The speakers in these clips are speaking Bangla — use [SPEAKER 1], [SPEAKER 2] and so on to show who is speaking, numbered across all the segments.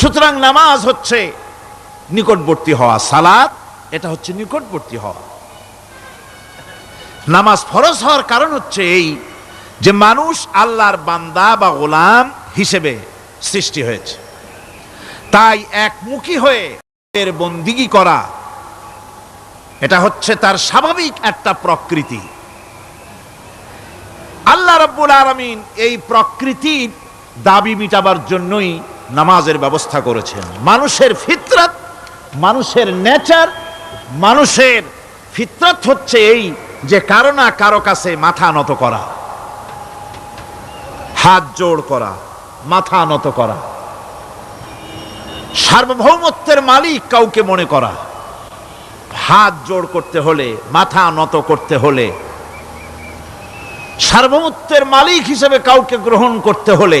[SPEAKER 1] সুতরাং নামাজ হচ্ছে নিকটবর্তী হওয়া সালাদ এটা হচ্ছে নিকটবর্তী হওয়া। নামাজ ফরজ হওয়ার কারণ হচ্ছে এই যে মানুষ আল্লাহর বান্দা বা গোলাম হিসেবে সৃষ্টি হয়েছে। তাই একমুখী হয়ে এর বন্দিগি করা, এটা হচ্ছে তার স্বাভাবিক একটা প্রকৃতি। আল্লাহ রব্বুল আলমিন এই প্রকৃতির দাবি মিটাবার জন্যই নামাজের ব্যবস্থা করেছেন। মানুষের ফিতরত, মানুষের নেচার, মানুষের ফিতরাত হচ্ছে এই যে কারও না কারও কাছে মাথা নত করা, হাত জোড় করা, মাথা নত করা, সার্বভৌমত্বের মালিক কাউকে মনে করা, হাত জোড় করতে হলে, মাথা নত করতে হলে, সার্বভৌমত্বের মালিক হিসেবে কাউকে গ্রহণ করতে হলে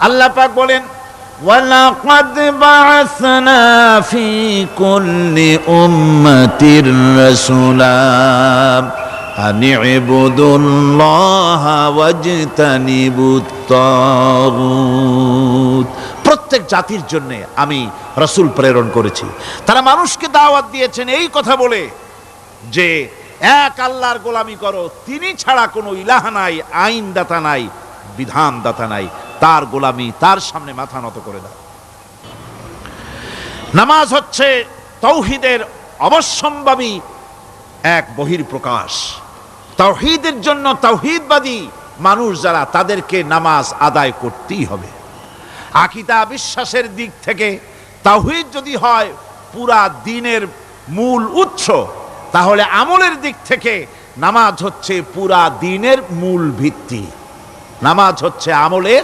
[SPEAKER 1] আল্লাহ পাক বলেন
[SPEAKER 2] ولقد بعثنا في كل أمة رسولا أن اعبدوا الله واجتنبوا الطاغوت
[SPEAKER 1] প্রত্যেক জাতির জন্য আমি রসুল প্রেরণ করেছি তারা মানুষকে দাওয়াত দিয়েছেন এই কথা বলে যে এক আল্লাহর গোলামি করো তিনি ছাড়া কোনো ইলাহ নাই আইন দাতা নাই বিধান দাতা নাই তার গোলামি, তার সামনে মাথা নত করে দাও নামাজ হচ্ছে তৌহিদের অবশ্যম্ভাবী এক বহির প্রকাশ তৌহিদের জন্য তৌহিদবাদী মানুষ যারা, তাদেরকে নামাজ আদায় করতেই হবে। আকিদা বিশ্বাসের দিক থেকে তাওহিদ যদি হয় পুরা দিনের মূল উৎস, তাহলে আমলের দিক থেকে নামাজ হচ্ছে পুরা দিনের মূল ভিত্তি। নামাজ হচ্ছে আমলের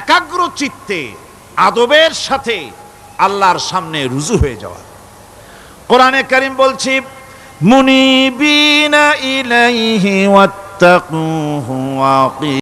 [SPEAKER 1] একাগ্র চিত্তে আদবের সাথে আল্লাহর সামনে রুজু হয়ে যাওয়া। কোরআনে করিম বলছি,
[SPEAKER 2] মুনিবিনা ইলাইহি ওয়াত্তাকুহু ওয়া